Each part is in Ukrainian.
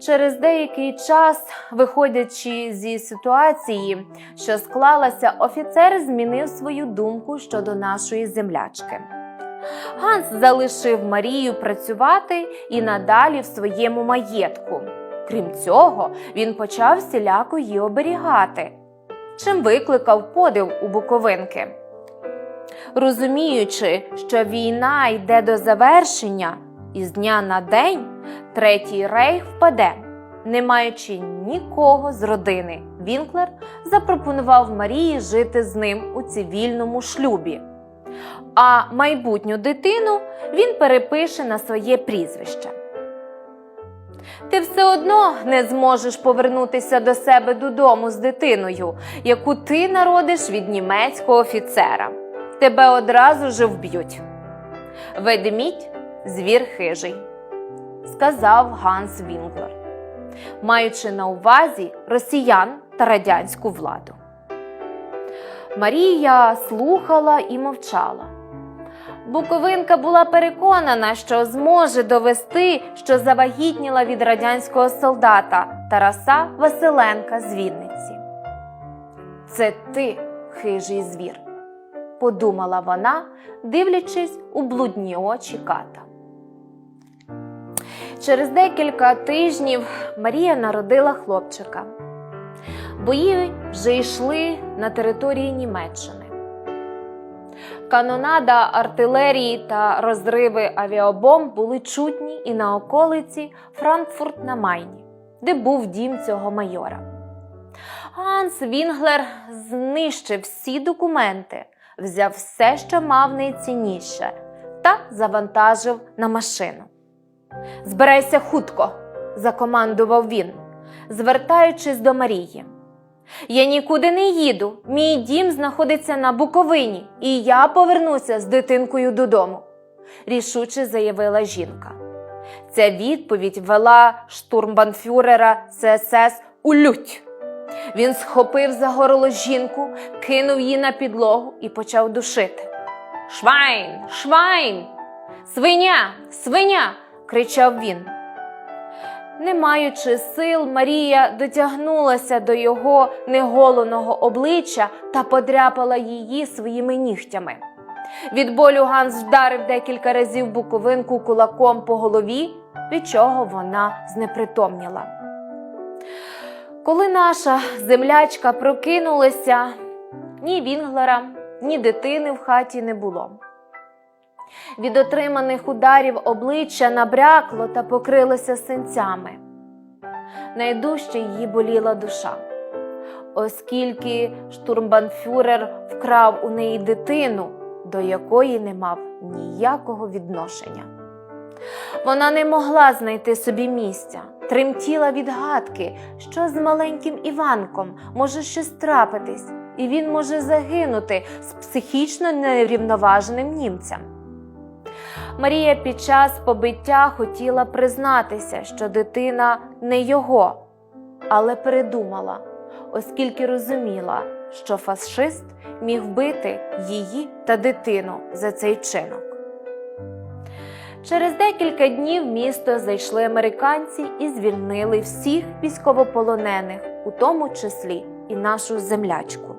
Через деякий час, виходячи зі ситуації, що склалася, офіцер змінив свою думку щодо нашої землячки. Ганс залишив Марію працювати і надалі в своєму маєтку. Крім цього, він почав всіляко її оберігати, чим викликав подив у Буковинки. Розуміючи, що війна йде до завершення, і з дня на день третій рейх впаде, не маючи нікого з родини, Вінклер запропонував Марії жити з ним у цивільному шлюбі. А майбутню дитину він перепише на своє прізвище. Ти все одно не зможеш повернутися до себе додому з дитиною, яку ти народиш від німецького офіцера. Тебе одразу же вб'ють. Ведмідь звір хижий, сказав Ганс Вінглер, маючи на увазі росіян та радянську владу. Марія слухала і мовчала. Буковинка була переконана, що зможе довести, що завагітніла від радянського солдата Тараса Василенка з Вінниці. Це ти, хижий звір, подумала вона, дивлячись у блудні очі ката. Через декілька тижнів Марія народила хлопчика. Бої вже йшли на території Німеччини. Канонада артилерії та розриви авіабомб були чутні і на околиці Франкфурт на Майні, де був дім цього майора. Ганс Вінглер знищив всі документи, взяв все, що мав найцінніше, та завантажив на машину. Збирайся хутко, закомандував він, звертаючись до Марії. Я нікуди не їду. Мій дім знаходиться на Буковині, і я повернуся з дитинкою додому, рішуче заявила жінка. Ця відповідь вела штурмбанфюрера СС у лють. Він схопив за горло жінку, кинув її на підлогу і почав душити. Швайн, швайн! Свиня, свиня! Кричав він. Не маючи сил, Марія дотягнулася до його неголеного обличчя та подряпала її своїми нігтями. Від болю Ганс вдарив декілька разів буковинку кулаком по голові, від чого вона знепритомніла. Коли наша землячка прокинулася, ні Вінглера, ні дитини в хаті не було. Від отриманих ударів обличчя набрякло та покрилося синцями. Найдужче її боліла душа, оскільки штурмбанфюрер вкрав у неї дитину, до якої не мав ніякого відношення. Вона не могла знайти собі місця, тремтіла від гадки, що з маленьким Іванком може щось трапитись, і він може загинути з психічно нерівноваженим німцем. Марія під час побиття хотіла признатися, що дитина не його, але передумала, оскільки розуміла, що фашист міг вбити її та дитину за цей чинок. Через декілька днів в місто зайшли американці і звільнили всіх військовополонених, у тому числі і нашу землячку.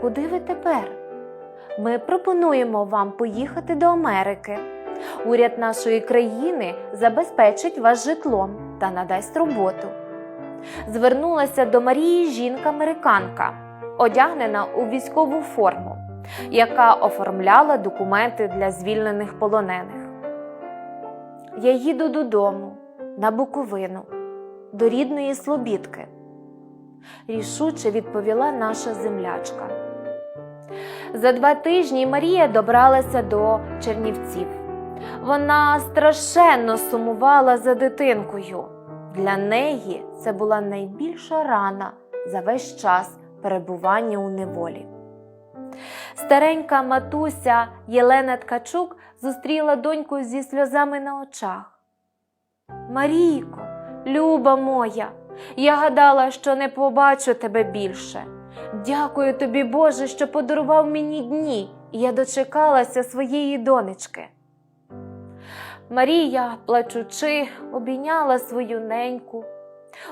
Куди ви тепер? Ми пропонуємо вам поїхати до Америки. Уряд нашої країни забезпечить вас житлом та надасть роботу. Звернулася до Марії жінка-американка, одягнена у військову форму, яка оформляла документи для звільнених полонених. Я їду додому, на Буковину, до рідної Слобідки. Рішуче відповіла наша землячка. За два тижні Марія добралася до Чернівців. Вона страшенно сумувала за дитинкою. Для неї це була найбільша рана за весь час перебування у неволі. Старенька матуся Єлена Ткачук зустріла доньку зі сльозами на очах. Марійко, люба моя, я гадала, що не побачу тебе більше. Дякую тобі, Боже, що подарував мені дні, і я дочекалася своєї донечки. Марія, плачучи, обійняла свою неньку.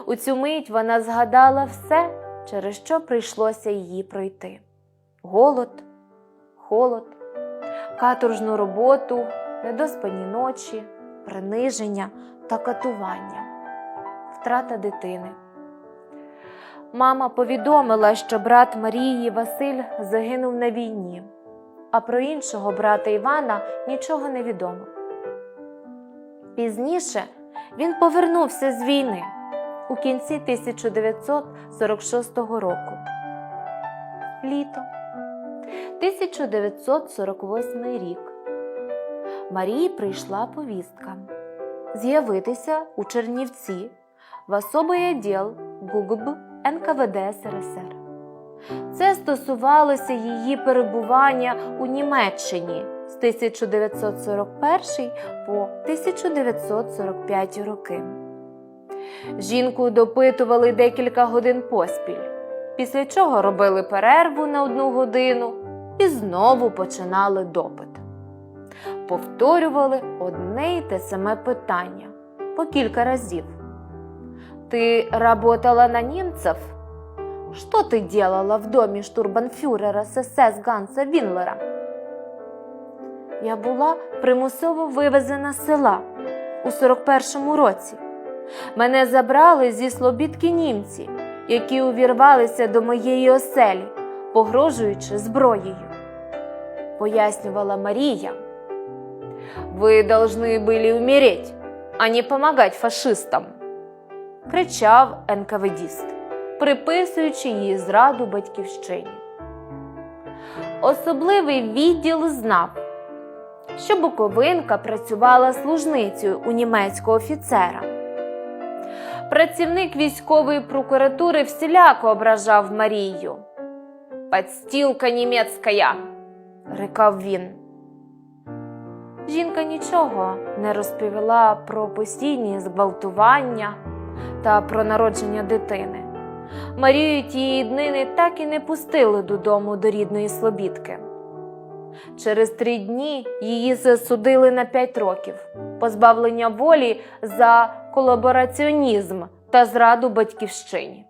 У цю мить вона згадала все, через що прийшлося її пройти: голод, холод, каторжну роботу, недоспані ночі, приниження та катування, втрата дитини. Мама повідомила, що брат Марії Василь загинув на війні, а про іншого брата Івана нічого не відомо. Пізніше він повернувся з війни у кінці 1946 року. Літо 1948 рік. Марії прийшла повістка з'явитися у Чернівці в особий відділ ГУГБ НКВД СРСР. Це стосувалося її перебування у Німеччині з 1941 по 1945 роки. Жінку допитували декілька годин поспіль, після чого робили перерву на одну годину і знову починали допит. Повторювали одне й те саме питання по кілька разів. Ты работала на немцев? Что ты делала в доме штурбанфюрера СС Ганса Вінлера? Я була примусово вивезена з села у 41-му році. Мене забрали зі слобідки німці, які увірвалися до моєї оселі, погрожуючи зброєю. Пояснювала Марія. Ви должны были умереть, а не помагать фашистам кричав НКВДіст, приписуючи її зраду батьківщині. Особливий відділ знав, що Буковинка працювала служницею у німецького офіцера. Працівник військової прокуратури всіляко ображав Марію. Подстілка німецька, рикав він. Жінка нічого не розповіла про постійні зґвалтування та про народження дитини. Марію тієї днини так і не пустили додому до рідної Слобідки. Через три дні її засудили на п'ять років позбавлення волі за колабораціонізм та зраду батьківщині.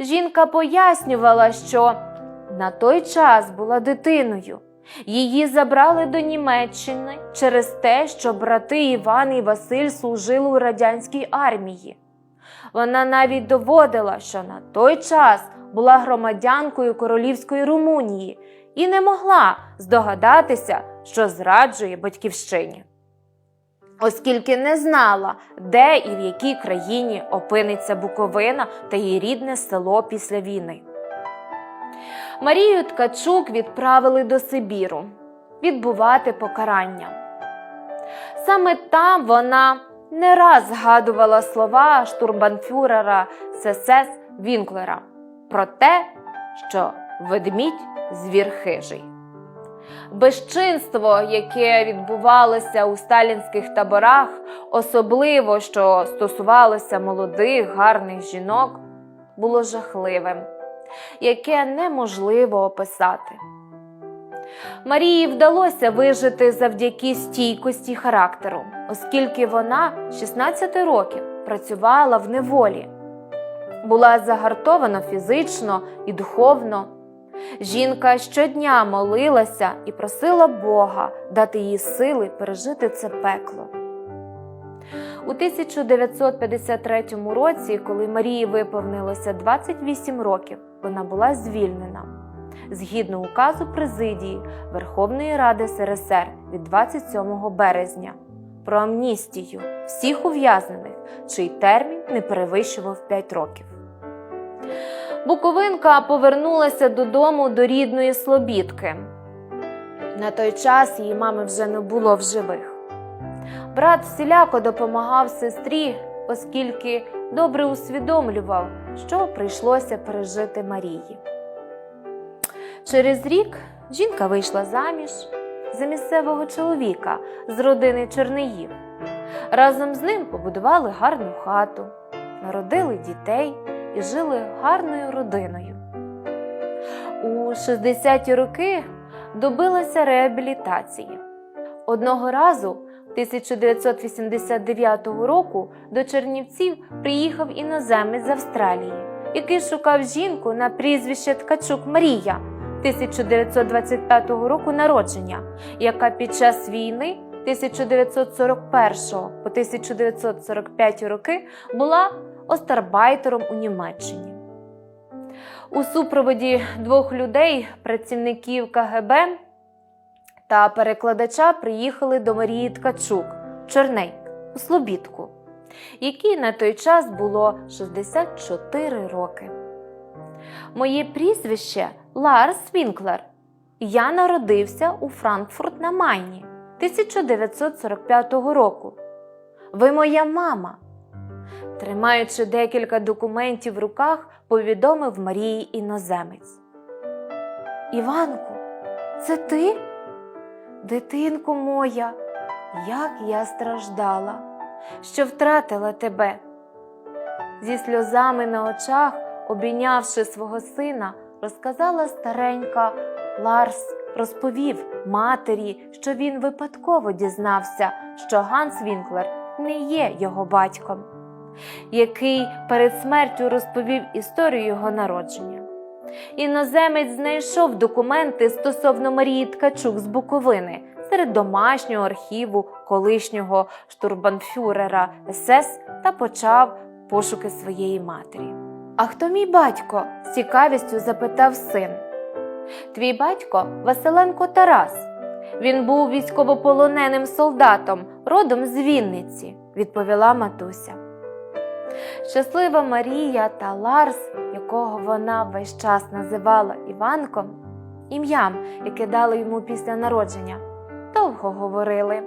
Жінка пояснювала, що на той час була дитиною. Її забрали до Німеччини через те, що брати Іван і Василь служили у радянській армії. Вона навіть доводила, що на той час була громадянкою королівської Румунії і не могла здогадатися, що зраджує батьківщині. Оскільки не знала, де і в якій країні опиниться Буковина та її рідне село після війни. Марію Ткачук відправили до Сибіру відбувати покарання. Саме там вона не раз згадувала слова штурбанфюрера СС Вінклера про те, що ведмідь звір хижий. Безчинство, яке відбувалося у сталінських таборах, особливо що стосувалося молодих, гарних жінок, було жахливим яке неможливо описати. Марії вдалося вижити завдяки стійкості характеру, оскільки вона 16 років працювала в неволі, була загартована фізично і духовно. Жінка щодня молилася і просила Бога дати їй сили пережити це пекло. У 1953 році, коли Марії виповнилося 28 років, вона була звільнена згідно указу президії Верховної Ради СРСР від 27 березня про амністію всіх ув'язнених, чий термін не перевищував 5 років. Буковинка повернулася додому до рідної Слобідки. На той час її мами вже не було в живих. Брат всіляко допомагав сестрі, оскільки добре усвідомлював, що прийшлося пережити Марії. Через рік жінка вийшла заміж за місцевого чоловіка з родини Черниїв. Разом з ним побудували гарну хату, народили дітей і жили гарною родиною. У 60-ті роки добилася реабілітації. Одного разу 1989 року до Чернівців приїхав іноземець з Австралії, який шукав жінку на прізвище Ткачук Марія 1925 року народження, яка під час війни 1941 по 1945 роки була остарбайтером у Німеччині. У супроводі двох людей, працівників КГБ та перекладача, приїхали до Марії Ткачук, Чорней, у Слобідку, якій на той час було 64 роки. Моє прізвище Ларс Вінклер. Я народився у Франкфурт на Майні 1945 року. Ви моя мама. Тримаючи декілька документів в руках, повідомив Марії іноземець. Іванку, це ти? Дитинко моя, як я страждала, що втратила тебе. Зі сльозами на очах, обійнявши свого сина, розказала старенька Ларс, розповів матері, що він випадково дізнався, що Ганс Вінклер не є його батьком, який перед смертю розповів історію його народження. Іноземець знайшов документи стосовно Марії Ткачук з Буковини серед домашнього архіву колишнього штурбанфюрера СС та почав пошуки своєї матері. А хто мій батько? з цікавістю запитав син. Твій батько Василенко Тарас. Він був військовополоненим солдатом, родом з Вінниці, відповіла матуся. Щаслива Марія та Ларс, якого вона весь час називала Іванком, ім'ям, яке дали йому після народження, довго говорили.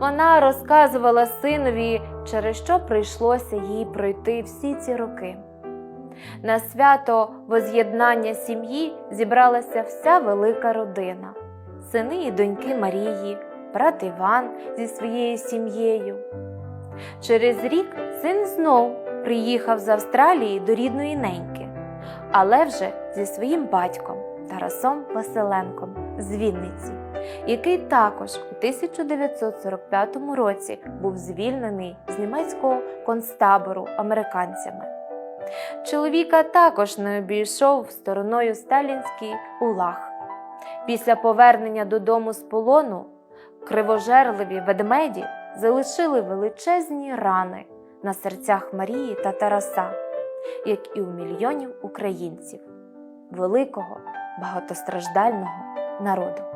Вона розказувала синові, через що прийшлося їй пройти всі ці роки. На свято воз'єднання сім'ї зібралася вся велика родина, сини і доньки Марії, брат Іван зі своєю сім'єю. Через рік син знов приїхав з Австралії до рідної неньки, але вже зі своїм батьком Тарасом Василенком з Вінниці, який також у 1945 році був звільнений з німецького концтабору американцями. Чоловіка також не обійшов стороною сталінський улаг. Після повернення додому з полону кривожерливі ведмеді залишили величезні рани на серцях Марії та Тараса, як і у мільйонів українців, великого багатостраждального народу.